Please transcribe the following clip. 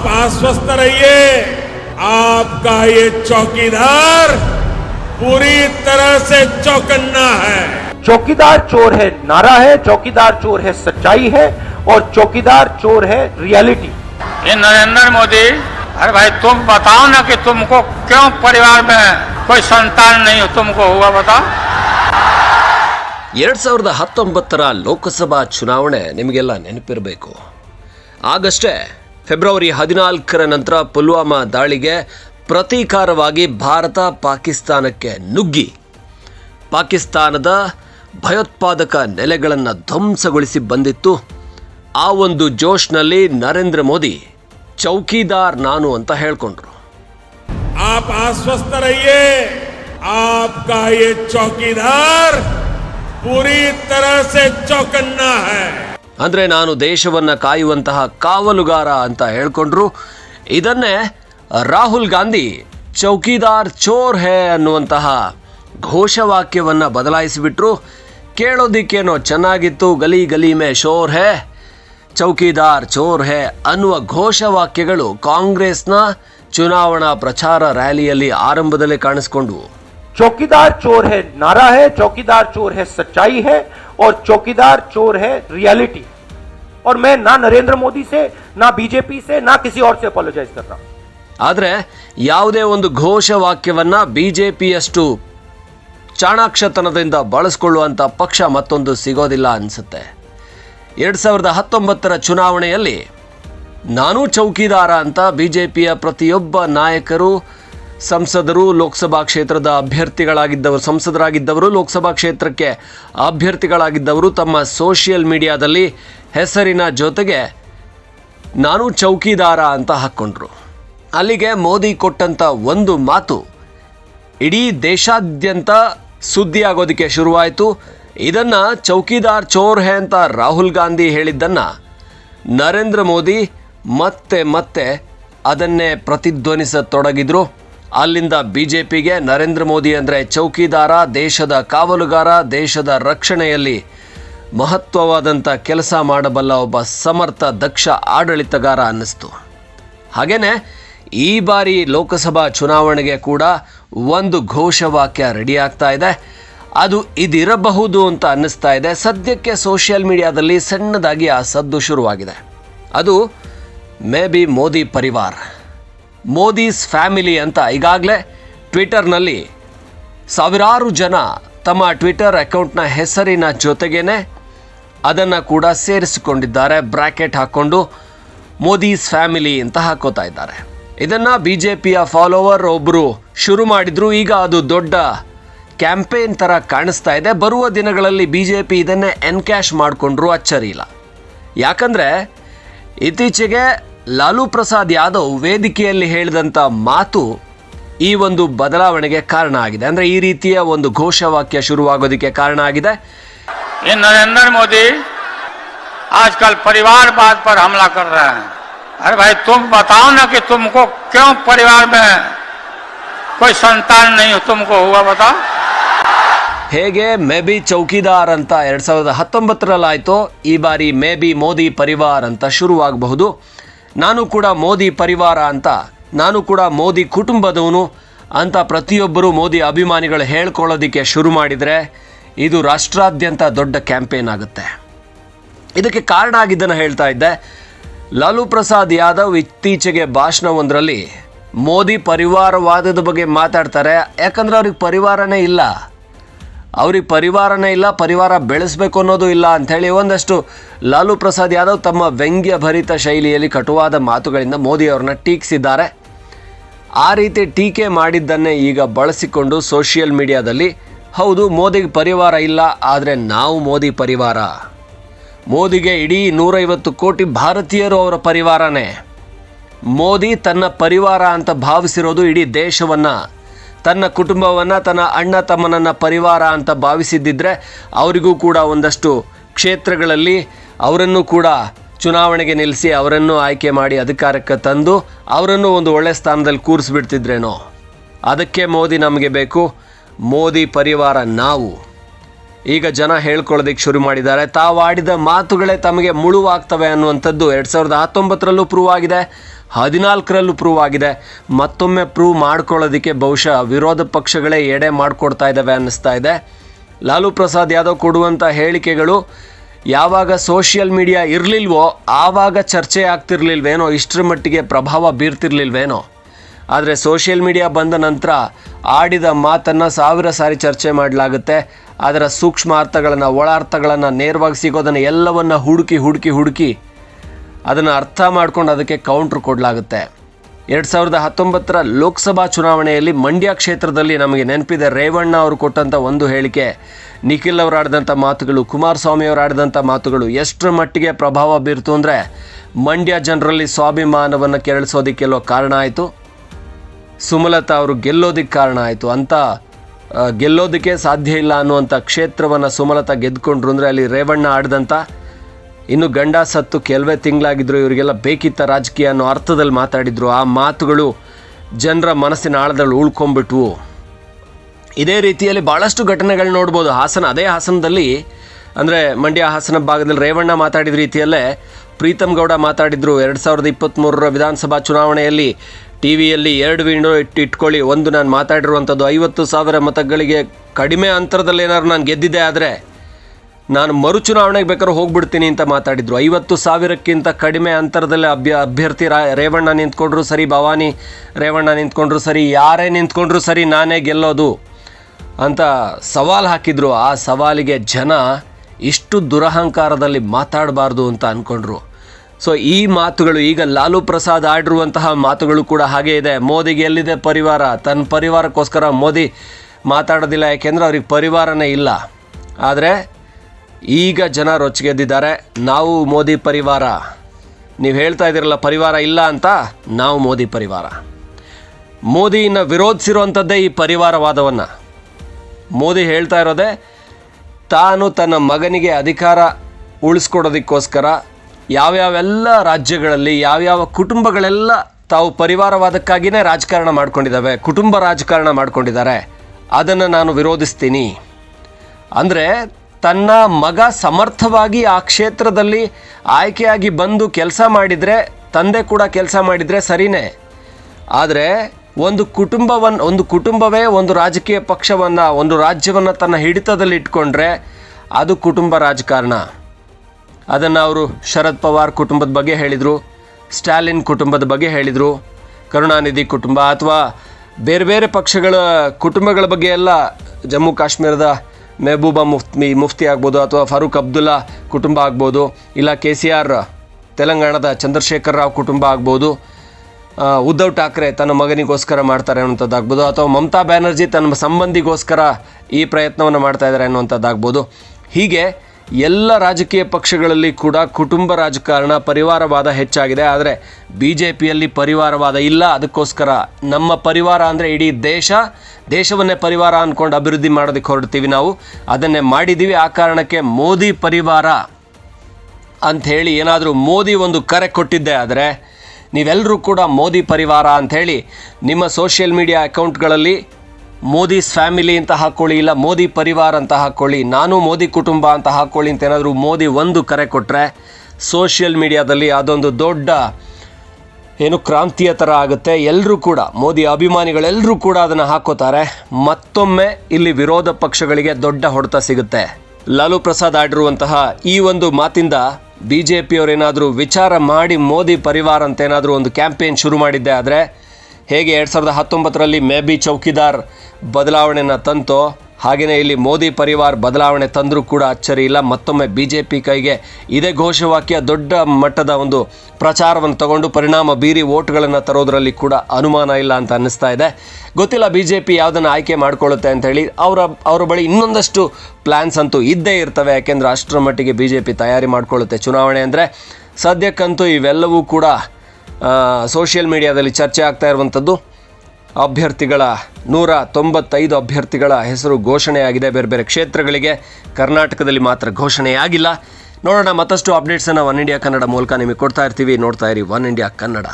आप आश्वस्त रहिए आपका ये चौकीदार पूरी तरह से चौकन्ना है चौकीदार चोर है नारा है चौकीदार चोर है सच्चाई है और चौकीदार चोर है रियलिटी ये नरेंद्र मोदी अरे भाई तुम बताओ ना कि तुमको क्यों परिवार में कोई संतान नहीं हो तुमको हुआ बताओ ಎರಡ್ ಸಾವಿರದ ಹತ್ತೊಂಬತ್ತರ ಲೋಕಸಭಾ ಚುನಾವಣೆ ನಿಮಗೆಲ್ಲ ನೆನಪಿರಬೇಕು ಆಗಷ್ಟೇ ಫೆಬ್ರವರಿ ಹದಿನಾಲ್ಕರ ನಂತರ ಪುಲ್ವಾಮಾ ದಾಳಿಗೆ ಪ್ರತೀಕಾರವಾಗಿ ಭಾರತ ಪಾಕಿಸ್ತಾನಕ್ಕೆ ನುಗ್ಗಿ ಪಾಕಿಸ್ತಾನದ ಭಯೋತ್ಪಾದಕ ನೆಲೆಗಳನ್ನು ಧ್ವಂಸಗೊಳಿಸಿ ಬಂದಿತ್ತು ಆ ಒಂದು ಜೋಶ್ನಲ್ಲಿ ನರೇಂದ್ರ ಮೋದಿ ಚೌಕಿದಾರ್ ನಾನು ಅಂತ ಹೇಳ್ಕೊಂಡ್ರು आप आश्वस्त रहिए आपका ये चौकीदार पूरी तरह से चौकन्ना है ಅಂದರೆ ನಾನು ದೇಶವನ್ನು ಕಾಯುವಂತಹ ಕಾವಲುಗಾರ ಅಂತ ಹೇಳ್ಕೊಂಡ್ರು. ಇದನ್ನೇ ರಾಹುಲ್ ಗಾಂಧಿ ಚೌಕಿದಾರ್ ಚೋರ್ ಹೇ ಅನ್ನುವಂತಹ ಘೋಷವಾಕ್ಯವನ್ನು ಬದಲಾಯಿಸಿಬಿಟ್ರು. ಕೇಳೋದಿಕ್ಕೇನೋ ಚೆನ್ನಾಗಿತ್ತು, ಗಲಿ ಗಲಿ ಮೇ ಶೋರ್ ಹೇ, ಚೌಕಿದಾರ್ ಚೋರ್ ಹೇ ಅನ್ನುವ ಘೋಷವಾಕ್ಯಗಳು ಕಾಂಗ್ರೆಸ್ನ ಚುನಾವಣಾ ಪ್ರಚಾರ ರ್ಯಾಲಿಯಲ್ಲಿ ಆರಂಭದಲ್ಲಿ ಕಾಣಿಸಿಕೊಂಡವು. ಚೌಕಿದಾರ್ ಚೋರ್ ಹೇ ನಾರಾ ಹೇ, ಚೌಕಿದಾರ್ ಚೋರ್ ಹೇ ಸಚ್ಚಾಯಿ ಹೇ और चौकीदार चोर है रियलिटी और मैं ना नरेंद्र मोदी से ना बीजेपी से ना किसी और से अपोलोजाइज कर रहा हूं ಆದರೆ ಯಾವುದೇ ಒಂದು ಘೋಷವಾಕ್ಯವನ್ನ ಬಿಜೆಪಿಯಷ್ಟು ಚಾಣಾಕ್ಷತನದಿಂದ ಬಳಸ್ಕೊಳ್ಳುವಂಥ ಪಕ್ಷ ಮತ್ತೊಂದು ಸಿಗೋದಿಲ್ಲ ಅನಿಸುತ್ತೆ ಎರಡು ಸಾವಿರದ ಹತ್ತೊಂಬತ್ತರ ಚುನಾವಣೆಯಲ್ಲಿ ನಾನೂ ಚೌಕಿದಾರ ಅಂತ ಬಿಜೆಪಿಯ ಪ್ರತಿಯೊಬ್ಬ ನಾಯಕರು ಸಂಸದರು, ಲೋಕಸಭಾ ಕ್ಷೇತ್ರದ ಅಭ್ಯರ್ಥಿಗಳಾಗಿದ್ದವರು, ಸಂಸದರಾಗಿದ್ದವರು, ಲೋಕಸಭಾ ಕ್ಷೇತ್ರಕ್ಕೆ ಅಭ್ಯರ್ಥಿಗಳಾಗಿದ್ದವರು ತಮ್ಮ ಸೋಷಿಯಲ್ ಮೀಡಿಯಾದಲ್ಲಿ ಹೆಸರಿನ ಜೊತೆಗೆ ನಾನು ಚೌಕಿದಾರ ಅಂತ ಹಾಕ್ಕೊಂಡ್ರು. ಅಲ್ಲಿಗೆ ಮೋದಿ ಕೊಟ್ಟಂಥ ಒಂದು ಮಾತು, ಇಡೀ ದೇಶಾದ್ಯಂತ ಸುದ್ದಿಯಾಗೋದಕ್ಕೆ ಶುರುವಾಯಿತು. ಇದನ್ನು ಚೌಕಿದಾರ್ ಚೋರ್ ಹೇ ಅಂತ ರಾಹುಲ್ ಗಾಂಧಿ ಹೇಳಿದ್ದನ್ನು ನರೇಂದ್ರ ಮೋದಿ ಮತ್ತೆ ಮತ್ತೆ ಅದನ್ನೇ ಪ್ರತಿಧ್ವನಿಸತೊಡಗಿದ್ರು. ಅಲ್ಲಿಂದ ಬಿಜೆಪಿಗೆ ನರೇಂದ್ರ ಮೋದಿ ಅಂದರೆ ಚೌಕಿದಾರ, ದೇಶದ ಕಾವಲುಗಾರ, ದೇಶದ ರಕ್ಷಣೆಯಲ್ಲಿ ಮಹತ್ವವಾದಂಥ ಕೆಲಸ ಮಾಡಬಲ್ಲ ಒಬ್ಬ ಸಮರ್ಥ, ದಕ್ಷ ಆಡಳಿತಗಾರ ಅನ್ನಿಸ್ತು. ಹಾಗೆಯೇ ಈ ಬಾರಿ ಲೋಕಸಭಾ ಚುನಾವಣೆಗೆ ಕೂಡ ಒಂದು ಘೋಷವಾಕ್ಯ ರೆಡಿ ಆಗ್ತಾ ಇದೆ. ಅದು ಇದಿರಬಹುದು ಅಂತ ಅನ್ನಿಸ್ತಾ ಇದೆ. ಸದ್ಯಕ್ಕೆ ಸೋಷಿಯಲ್ ಮೀಡಿಯಾದಲ್ಲಿ ಸಣ್ಣದಾಗಿ ಆ ಸದ್ದು ಶುರುವಾಗಿದೆ. ಅದು, maybe Modi Parivar. Modi's family ಅಂತ ಈಗಾಗಲೇ ಟ್ವಿಟರ್ನಲ್ಲಿ ಸಾವಿರಾರು ಜನ ತಮ್ಮ ಟ್ವಿಟರ್ ಅಕೌಂಟ್ನ ಹೆಸರಿನ ಜೊತೆಗೇನೆ ಅದನ್ನು ಕೂಡ ಸೇರಿಸಿಕೊಂಡಿದ್ದಾರೆ ಬ್ರ್ಯಾಕೆಟ್ ಹಾಕ್ಕೊಂಡು ಮೋದೀಸ್ ಫ್ಯಾಮಿಲಿ ಅಂತ ಹಾಕೋತಾ ಇದ್ದಾರೆ. ಇದನ್ನು ಬಿ ಜೆ ಪಿಯ ಫಾಲೋವರ್ ಒಬ್ಬರು ಶುರು ಮಾಡಿದ್ರು, ಈಗ ಅದು ದೊಡ್ಡ ಕ್ಯಾಂಪೇನ್ ಥರ ಕಾಣಿಸ್ತಾ ಇದೆ. ಬರುವ ದಿನಗಳಲ್ಲಿ ಬಿ ಜೆ ಪಿ ಇದನ್ನೇ ಎನ್ಕ್ಯಾಶ್ ಮಾಡಿಕೊಂಡ್ರು ಅಚ್ಚರಿ ಇಲ್ಲ ಯಾಕಂದರೆ ಇತ್ತೀಚೆಗೆ ಲಾಲು ಪ್ರಸಾದ್ ಯಾದವ್ ವೇದಿಕೆಯಲ್ಲಿ ಹೇಳಿದಂಥ ಮಾತು ಈ ಒಂದು ಬದಲಾವಣೆಗೆ ಕಾರಣ ಆಗಿದೆ ಅಂದರೆ ಈ ರೀತಿಯ ಒಂದು ಘೋಷವಾಕ್ಯ ಶುರುವಾಗೋದಕ್ಕೆ ಕಾರಣ ಆಗಿದೆ ये नरेंद्र मोदी आजकल परिवारवाद पर हमला कर रहे हैं अरे भाई तुम बताओ ना कि तुमको क्यों परिवार में कोई संतान नहीं हो तुमको हुआ बताओ ಹೇಗೆ ಮೇ ಬಿ ಚೌಕಿದಾರ್ ಅಂತ ಎರಡು ಸಾವಿರದ ಹತ್ತೊಂಬತ್ತರಲ್ಲಾಯಿತೋ ಈ ಬಾರಿ ಮೇ ಬಿ ಮೋದಿ ಪರಿವಾರ್ ಅಂತ ಶುರುವಾಗಬಹುದು ನಾನು ಕೂಡ ಮೋದಿ ಪರಿವಾರ ಅಂತ, ನಾನು ಕೂಡ ಮೋದಿ ಕುಟುಂಬದವನು ಅಂತ ಪ್ರತಿಯೊಬ್ಬರು ಮೋದಿ ಅಭಿಮಾನಿಗಳು ಹೇಳ್ಕೊಳ್ಳೋದಕ್ಕೆ ಶುರು ಮಾಡಿದರೆ ಇದು ರಾಷ್ಟ್ರಾದ್ಯಂತ ದೊಡ್ಡ ಕ್ಯಾಂಪೇನ್ ಆಗುತ್ತೆ. ಇದಕ್ಕೆ ಕಾರಣ ಆಗಿದ್ದನ್ನು ಹೇಳ್ತಾ ಇದ್ದೆ. ಲಾಲು ಪ್ರಸಾದ್ ಯಾದವ್ ಇತ್ತೀಚೆಗೆ ಭಾಷಣವೊಂದರಲ್ಲಿ ಮೋದಿ ಪರಿವಾರವಾದದ ಬಗ್ಗೆ ಮಾತಾಡ್ತಾರೆ, ಯಾಕಂದರೆ ಅವ್ರಿಗೆ ಪರಿವಾರನೇ ಇಲ್ಲ. ಅವ್ರಿಗೆ ಪರಿವಾರನೇ ಇಲ್ಲ, ಪರಿವಾರ ಬೆಳೆಸಬೇಕು ಅನ್ನೋದು ಇಲ್ಲ ಅಂಥೇಳಿ ಒಂದಷ್ಟು ಲಾಲು ಪ್ರಸಾದ್ ಯಾದವ್ ತಮ್ಮ ವ್ಯಂಗ್ಯ ಭರಿತ ಶೈಲಿಯಲ್ಲಿ ಕಟುವಾದ ಮಾತುಗಳಿಂದ ಮೋದಿ ಅವ್ರನ್ನ ಟೀಕಿಸಿದ್ದಾರೆ. ಆ ರೀತಿ ಟೀಕೆ ಮಾಡಿದ್ದನ್ನೇ ಈಗ ಬಳಸಿಕೊಂಡು ಸೋಷಿಯಲ್ ಮೀಡಿಯಾದಲ್ಲಿ, ಹೌದು, ಮೋದಿಗೆ ಪರಿವಾರ ಇಲ್ಲ, ಆದರೆ ನಾವು ಮೋದಿ ಪರಿವಾರ. ಮೋದಿಗೆ ಇಡೀ ನೂರೈವತ್ತು ಕೋಟಿ ಭಾರತೀಯರು ಅವರ ಪರಿವಾರನೇ. ಮೋದಿ ತನ್ನ ಪರಿವಾರ ಅಂತ ಭಾವಿಸಿರೋದು ಇಡೀ ದೇಶವನ್ನು ತನ್ನ ಕುಟುಂಬವನ್ನು, ತನ್ನ ಅಣ್ಣ ತಮ್ಮನನ್ನ ಪರಿವಾರ ಅಂತ ಭಾವಿಸಿದ್ದಿದ್ರೆ ಅವರಿಗೂ ಕೂಡ ಒಂದಷ್ಟು ಕ್ಷೇತ್ರಗಳಲ್ಲಿ ಅವರನ್ನು ಕೂಡ ಚುನಾವಣೆಗೆ ನಿಲ್ಲಿಸಿ ಅವರನ್ನು ಆಯ್ಕೆ ಮಾಡಿ ಅಧಿಕಾರಕ್ಕೆ ತಂದು ಅವರನ್ನು ಒಂದು ಒಳ್ಳೆ ಸ್ಥಾನದಲ್ಲಿ ಕೂರಿಸ್ಬಿಡ್ತಿದ್ರೇನೋ? ಅದಕ್ಕೆ ಮೋದಿ ನಮಗೆ ಬೇಕು. ಮೋದಿ ಪರಿವಾರ ನಾವು. ಈಗ ಜನ ಹೇಳ್ಕೊಳ್ಳೋದಕ್ಕೆ ಶುರು ಮಾಡಿದ್ದಾರೆ. ತಾವು ಆಡಿದ ಮಾತುಗಳೇ ತಮಗೆ ಮುಳುವಾಗ್ತವೆ ಅನ್ನುವಂಥದ್ದು ಎರಡು ಸಾವಿರದ ಹತ್ತೊಂಬತ್ತರಲ್ಲೂ ಪ್ರೂವ್ ಆಗಿದೆ. ಹದಿನಾಲ್ಕರಲ್ಲೂ ಪ್ರೂವ್ ಆಗಿದೆ. ಮತ್ತೊಮ್ಮೆ ಪ್ರೂವ್ ಮಾಡ್ಕೊಳ್ಳೋದಕ್ಕೆ ಬಹುಶಃ ವಿರೋಧ ಪಕ್ಷಗಳೇ ಎಡೆ ಮಾಡಿಕೊಡ್ತಾ ಇದ್ದಾವೆ ಅನ್ನಿಸ್ತಾ ಇದೆ. ಲಾಲು ಪ್ರಸಾದ್ ಯಾದವ್ ಕೊಡುವಂಥ ಹೇಳಿಕೆಗಳು ಯಾವಾಗ ಸೋಷಿಯಲ್ ಮೀಡಿಯಾ ಇರಲಿಲ್ವೋ ಆವಾಗ ಚರ್ಚೆ ಆಗ್ತಿರ್ಲಿಲ್ವೇನೋ, ಇಷ್ಟರ ಮಟ್ಟಿಗೆ ಪ್ರಭಾವ ಬೀರ್ತಿರ್ಲಿಲ್ವೇನೋ. ಆದರೆ ಸೋಷಿಯಲ್ ಮೀಡಿಯಾ ಬಂದ ನಂತರ ಆಡಿದ ಮಾತನ್ನು ಸಾವಿರ ಸಾರಿ ಚರ್ಚೆ ಮಾಡಲಾಗುತ್ತೆ. ಅದರ ಸೂಕ್ಷ್ಮ ಅರ್ಥಗಳನ್ನು ಒಳ ಅರ್ಥಗಳನ್ನು ನೇರವಾಗಿ ಸಿಗೋದನ್ನು ಎಲ್ಲವನ್ನು ಹುಡುಕಿ ಹುಡುಕಿ ಹುಡುಕಿ ಅದನ್ನು ಅರ್ಥ ಮಾಡ್ಕೊಂಡು ಅದಕ್ಕೆ ಕೌಂಟ್ರ್ ಕೊಡಲಾಗುತ್ತೆ. ಎರಡು ಸಾವಿರದ ಹತ್ತೊಂಬತ್ತರ ಲೋಕಸಭಾ ಚುನಾವಣೆಯಲ್ಲಿ ಮಂಡ್ಯ ಕ್ಷೇತ್ರದಲ್ಲಿ ನಮಗೆ ನೆನಪಿದೆ ರೇವಣ್ಣ ಅವರು ಕೊಟ್ಟಂಥ ಒಂದು ಹೇಳಿಕೆ, ನಿಖಿಲ್ ಅವರು ಆಡಿದಂಥ ಮಾತುಗಳು, ಕುಮಾರಸ್ವಾಮಿ ಅವರು ಆಡಿದಂಥ ಮಾತುಗಳು ಎಷ್ಟರ ಮಟ್ಟಿಗೆ ಪ್ರಭಾವ ಬೀರ್ತು ಅಂದರೆ ಮಂಡ್ಯ ಜನರಲ್ಲಿ ಸ್ವಾಭಿಮಾನವನ್ನು ಕೆರಳಿಸೋದಕ್ಕೆಲ್ಲೋ ಕಾರಣ ಆಯಿತು? ಸುಮಲತಾ ಅವರು ಗೆಲ್ಲೋದಕ್ಕೆ ಕಾರಣ ಆಯಿತು? ಅಂತ ಗೆಲ್ಲೋದಕ್ಕೆ ಸಾಧ್ಯ ಇಲ್ಲ ಅನ್ನುವಂಥ ಕ್ಷೇತ್ರವನ್ನು ಸುಮಲತಾ ಗೆದ್ದುಕೊಂಡ್ರು ಅಂದರೆ ಅಲ್ಲಿ ರೇವಣ್ಣ ಆಡಿದಂಥ ಇನ್ನು ಗಂಡ ಸತ್ತು ಕೆಲವೇ ತಿಂಗಳಾಗಿದ್ರು, ಇವರಿಗೆಲ್ಲ ಬೇಕಿತ್ತ ರಾಜಕೀಯ ಅನ್ನೋ ಅರ್ಥದಲ್ಲಿ ಮಾತಾಡಿದ್ರು. ಆ ಮಾತುಗಳು ಜನರ ಮನಸ್ಸಿನ ಆಳದಲ್ಲಿ ಉಳ್ಕೊಂಬಿಟ್ವು ಇದೇ ರೀತಿಯಲ್ಲಿ ಭಾಳಷ್ಟು ಘಟನೆಗಳು ನೋಡ್ಬೋದು. ಹಾಸನ, ಅದೇ ಹಾಸನದಲ್ಲಿ, ಅಂದರೆ ಮಂಡ್ಯ ಹಾಸನ ಭಾಗದಲ್ಲಿ ರೇವಣ್ಣ ಮಾತಾಡಿದ ರೀತಿಯಲ್ಲೇ ಪ್ರೀತಮ್ ಗೌಡ ಮಾತಾಡಿದ್ರು. ಎರಡು ಸಾವಿರದ ಇಪ್ಪತ್ತ್ಮೂರರ ವಿಧಾನಸಭಾ ಚುನಾವಣೆಯಲ್ಲಿ ಟಿ ವಿಯಲ್ಲಿ ಎರಡು ವಿಂಡೋ ಇಟ್ಟು ಇಟ್ಕೊಳ್ಳಿ, ಒಂದು ನಾನು ಮಾತಾಡಿರುವಂಥದ್ದು ಐವತ್ತು ಸಾವಿರ ಮತಗಳಿಗೆ ಕಡಿಮೆ ಅಂತರದಲ್ಲಿ ಏನಾದ್ರು ನಾನು ಗೆದ್ದಿದ್ದೆ ಆದರೆ ನಾನು ಮರು ಚುನಾವಣೆಗೆ ಬೇಕಾದ್ರೆ ಹೋಗ್ಬಿಡ್ತೀನಿ ಅಂತ ಮಾತಾಡಿದ್ರು. ಐವತ್ತು ಸಾವಿರಕ್ಕಿಂತ ಕಡಿಮೆ ಅಂತರದಲ್ಲಿ ಅಭ್ಯ, ಅಭ್ಯರ್ಥಿ ರಾ, ರೇವಣ್ಣ ನಿಂತ್ಕೊಂಡ್ರು ಸರಿ, ಭವಾನಿ ರೇವಣ್ಣ ನಿಂತ್ಕೊಂಡ್ರು ಸರಿ, ಯಾರೇ ನಿಂತ್ಕೊಂಡ್ರು ಸರಿ ನಾನೇ ಗೆಲ್ಲೋದು ಅಂತ ಸವಾಲು ಹಾಕಿದ್ರು. ಆ ಸವಾಲಿಗೆ ಜನ ಇಷ್ಟು ದುರಹಂಕಾರದಲ್ಲಿ ಮಾತಾಡಬಾರ್ದು ಅಂತ ಅಂದ್ಕೊಂಡ್ರು ಸೊ, ಈ ಮಾತುಗಳು ಈಗ ಲಾಲು ಪ್ರಸಾದ್ ಆಡಿರುವಂತಹ ಮಾತುಗಳು ಕೂಡ ಹಾಗೇ ಇದೆ. ಮೋದಿಗೆ ಎಲ್ಲಿದೆ ಪರಿವಾರ? ತನ್ನ ಪರಿವಾರಕ್ಕೋಸ್ಕರ ಮೋದಿ ಮಾತಾಡೋದಿಲ್ಲ, ಯಾಕೆಂದರೆ ಅವ್ರಿಗೆ ಪರಿವಾರನೇ ಇಲ್ಲ. ಆದರೆ ಈಗ ಜನ ರೊಚ್ಚಿಗೆದ್ದಿದ್ದಾರೆ ನಾವು ಮೋದಿ ಪರಿವಾರ. ನೀವು ಹೇಳ್ತಾ ಇದ್ದೀರಲ್ಲ, ಪರಿವಾರ ಇಲ್ಲ ಅಂತ, ನಾವು ಮೋದಿ ಪರಿವಾರ. ಮೋದಿನ ವಿರೋಧಿಸಿರುವಂಥದ್ದೇ ಈ ಪರಿವಾರವಾದವನ್ನು. ಮೋದಿ ಹೇಳ್ತಾ ಇರೋದೇ, ತಾನು ತನ್ನ ಮಗನಿಗೆ ಅಧಿಕಾರ ಉಳಿಸ್ಕೊಡೋದಕ್ಕೋಸ್ಕರ ಯಾವ್ಯಾವೆಲ್ಲ ರಾಜ್ಯಗಳಲ್ಲಿ, ಯಾವ್ಯಾವ ಕುಟುಂಬಗಳೆಲ್ಲ ತಾವು ಪರಿವಾರವಾದಕ್ಕಾಗಿಯೇ ರಾಜಕಾರಣ ಮಾಡ್ಕೊಂಡಿದ್ದಾವೆ, ಕುಟುಂಬ ರಾಜಕಾರಣ ಮಾಡ್ಕೊಂಡಿದ್ದಾರೆ, ಅದನ್ನು ನಾನು ವಿರೋಧಿಸ್ತೀನಿ. ಅಂದರೆ ತನ್ನ ಮಗ ಸಮರ್ಥವಾಗಿ ಆ ಕ್ಷೇತ್ರದಲ್ಲಿ ಆಯ್ಕೆಯಾಗಿ ಬಂದು ಕೆಲಸ ಮಾಡಿದರೆ, ತಂದೆ ಕೂಡ ಕೆಲಸ ಮಾಡಿದರೆ ಸರಿನೇ. ಆದರೆ ಒಂದು ಕುಟುಂಬವನ್ನು ಒಂದು ಕುಟುಂಬವೇ ಒಂದು ರಾಜಕೀಯ ಪಕ್ಷವನ್ನು, ಒಂದು ರಾಜ್ಯವನ್ನು ತನ್ನ ಹಿಡಿತದಲ್ಲಿ ಇಟ್ಕೊಂಡ್ರೆ ಅದು ಕುಟುಂಬ ರಾಜಕಾರಣ. ಅದನ್ನು ಅವರು ಶರದ್ ಪವಾರ್ ಕುಟುಂಬದ ಬಗ್ಗೆ ಹೇಳಿದರು, ಸ್ಟಾಲಿನ್ ಕುಟುಂಬದ ಬಗ್ಗೆ ಹೇಳಿದರು, ಕರುಣಾನಿಧಿ ಕುಟುಂಬ ಅಥವಾ ಬೇರೆ ಬೇರೆ ಪಕ್ಷಗಳ ಕುಟುಂಬಗಳ ಬಗ್ಗೆ ಎಲ್ಲ ಜಮ್ಮು ಕಾಶ್ಮೀರದ ಮೆಹಬೂಬಾ ಮುಫ್ತಿ ಮುಫ್ತಿ ಆಗ್ಬೋದು ಅಥವಾ ಫಾರೂಕ್ ಅಬ್ದುಲ್ಲಾ ಕುಟುಂಬ ಆಗ್ಬೋದು, ಇಲ್ಲ ಕೆ ಸಿ ಆರ್ ತೆಲಂಗಾಣದ ಚಂದ್ರಶೇಖರ್ ರಾವ್ ಕುಟುಂಬ ಆಗ್ಬೋದು. ಉದ್ಧವ್ ಠಾಕ್ರೆ ತನ್ನ ಮಗನಿಗೋಸ್ಕರ ಮಾಡ್ತಾರೆ ಅನ್ನೋಂಥದ್ದಾಗ್ಬೋದು ಅಥವಾ ಮಮತಾ ಬ್ಯಾನರ್ಜಿ ತನ್ನ ಸಂಬಂಧಿಗೋಸ್ಕರ ಈ ಪ್ರಯತ್ನವನ್ನು ಮಾಡ್ತಾ ಇದ್ದಾರೆ ಅನ್ನುವಂಥದ್ದಾಗ್ಬೋದು. ಹೀಗೆ ಎಲ್ಲ ರಾಜಕೀಯ ಪಕ್ಷಗಳಲ್ಲಿ ಕೂಡ ಕುಟುಂಬ ರಾಜಕಾರಣ ಪರಿವಾರವಾದ ಹೆಚ್ಚಾಗಿದೆ. ಆದರೆ ಬಿ ಜೆ ಪಿಯಲ್ಲಿ ಪರಿವಾರವಾದ ಇಲ್ಲ. ಅದಕ್ಕೋಸ್ಕರ ನಮ್ಮ ಪರಿವಾರ ಅಂದರೆ ಇಡೀ ದೇಶ, ದೇಶವನ್ನೇ ಪರಿವಾರ ಅಂದ್ಕೊಂಡು ಅಭಿವೃದ್ಧಿ ಮಾಡೋದಕ್ಕೆ ಹೊರಡ್ತೀವಿ ನಾವು. ಅದನ್ನೇ ಮಾಡಿದ್ದೀವಿ ಆ ಕಾರಣಕ್ಕೆ ಮೋದಿ ಪರಿವಾರ ಅಂಥೇಳಿ ಏನಾದರೂ ಮೋದಿ ಒಂದು ಕರೆ ಕೊಟ್ಟಿದ್ದೆ ಆದರೆ ನೀವೆಲ್ಲರೂ ಕೂಡ ಮೋದಿ ಪರಿವಾರ ಅಂಥೇಳಿ ನಿಮ್ಮ ಸೋಷಿಯಲ್ ಮೀಡಿಯಾ ಅಕೌಂಟ್ಗಳಲ್ಲಿ ಮೋದಿಸ್ ಫ್ಯಾಮಿಲಿ ಅಂತ ಹಾಕ್ಕೊಳ್ಳಿ ಇಲ್ಲ ಮೋದಿ ಪರಿವಾರ ಅಂತ ಹಾಕ್ಕೊಳ್ಳಿ ನಾನು ಮೋದಿ ಕುಟುಂಬ ಅಂತ ಹಾಕ್ಕೊಳ್ಳಿ ಅಂತ ಏನಾದರೂ ಮೋದಿ ಒಂದು ಕರೆ ಕೊಟ್ಟರೆ ಸೋಷಿಯಲ್ ಮೀಡಿಯಾದಲ್ಲಿ ಅದೊಂದು ದೊಡ್ಡ ಏನು ಕ್ರಾಂತಿಯ ಥರ ಆಗುತ್ತೆ. ಎಲ್ಲರೂ ಕೂಡ, ಮೋದಿ ಅಭಿಮಾನಿಗಳೆಲ್ಲರೂ ಕೂಡ ಅದನ್ನು ಹಾಕೋತಾರೆ. ಮತ್ತೊಮ್ಮೆ ಇಲ್ಲಿ ವಿರೋಧ ಪಕ್ಷಗಳಿಗೆ ದೊಡ್ಡ ಹೊಡೆತ ಸಿಗುತ್ತೆ. ಲಾಲು ಪ್ರಸಾದ್ ಆಡಿರುವಂತಹ ಈ ಒಂದು ಮಾತಿಂದ ಬಿ ಜೆ ಪಿಯವರೇನಾದರೂ ವಿಚಾರ ಮಾಡಿ ಮೋದಿ ಪರಿವಾರ ಅಂತ ಏನಾದರೂ ಒಂದು ಕ್ಯಾಂಪೇನ್ ಶುರು ಮಾಡಿದ್ದೆ ಆದರೆ ಹೇಗೆ ಎರಡು ಸಾವಿರದ ಹತ್ತೊಂಬತ್ತರಲ್ಲಿ ಮೇ ಬಿ ಚೌಕಿದಾರ್ ಬದಲಾವಣೆಯನ್ನು ತಂತೋ ಹಾಗೆಯೇ ಇಲ್ಲಿ ಮೋದಿ ಪರಿವಾರ ಬದಲಾವಣೆ ತಂದರೂ ಕೂಡ ಅಚ್ಚರಿ ಇಲ್ಲ. ಮತ್ತೊಮ್ಮೆ ಬಿ ಜೆ ಪಿ ಕೈಗೆ ಇದೇ ಘೋಷವಾಕ್ಯ ದೊಡ್ಡ ಮಟ್ಟದ ಒಂದು ಪ್ರಚಾರವನ್ನು ತಗೊಂಡು ಪರಿಣಾಮ ಬೀರಿ ಓಟ್ಗಳನ್ನು ತರೋದರಲ್ಲಿ ಕೂಡ ಅನುಮಾನ ಇಲ್ಲ ಅಂತ ಅನ್ನಿಸ್ತಾ ಇದೆ. ಗೊತ್ತಿಲ್ಲ ಬಿ ಜೆ ಪಿ ಯಾವುದನ್ನು ಆಯ್ಕೆ ಮಾಡ್ಕೊಳ್ಳುತ್ತೆ ಅಂತ ಅವರ ಅವರ ಬಳಿ ಇನ್ನೊಂದಷ್ಟು ಪ್ಲ್ಯಾನ್ಸ್ ಅಂತೂ ಇದ್ದೇ ಇರ್ತವೆ. ಯಾಕೆಂದರೆ ಅಷ್ಟರ ಮಟ್ಟಿಗೆ ಬಿ ಜೆ ಪಿ ತಯಾರಿ ಮಾಡಿಕೊಳ್ಳುತ್ತೆ ಚುನಾವಣೆ ಅಂದರೆ. ಸದ್ಯಕ್ಕಂತೂ ಇವೆಲ್ಲವೂ ಕೂಡ ಸೋಷಿಯಲ್ ಮೀಡಿಯಾದಲ್ಲಿ ಚರ್ಚೆ ಆಗ್ತಾ ಇರುವಂಥದ್ದು. ಅಭ್ಯರ್ಥಿಗಳ, ನೂರ ತೊಂಬತ್ತೈದು ಅಭ್ಯರ್ಥಿಗಳ ಹೆಸರು ಘೋಷಣೆಯಾಗಿದೆ. ಬೇರೆ ಬೇರೆ ಕ್ಷೇತ್ರಗಳಿಗೆ ಕರ್ನಾಟಕದಲ್ಲಿ ಮಾತ್ರ ಘೋಷಣೆಯಾಗಿಲ್ಲ. ನೋಡೋಣ ಮತ್ತಷ್ಟು ಅಪ್ಡೇಟ್ಸನ್ನು ಒನ್ ಇಂಡಿಯಾ ಕನ್ನಡ ಮೂಲಕ ನಿಮಗೆ ಕೊಡ್ತಾ ಇರ್ತೀವಿ. ನೋಡ್ತಾ ಇರಿ ಒನ್ ಇಂಡಿಯಾ ಕನ್ನಡ.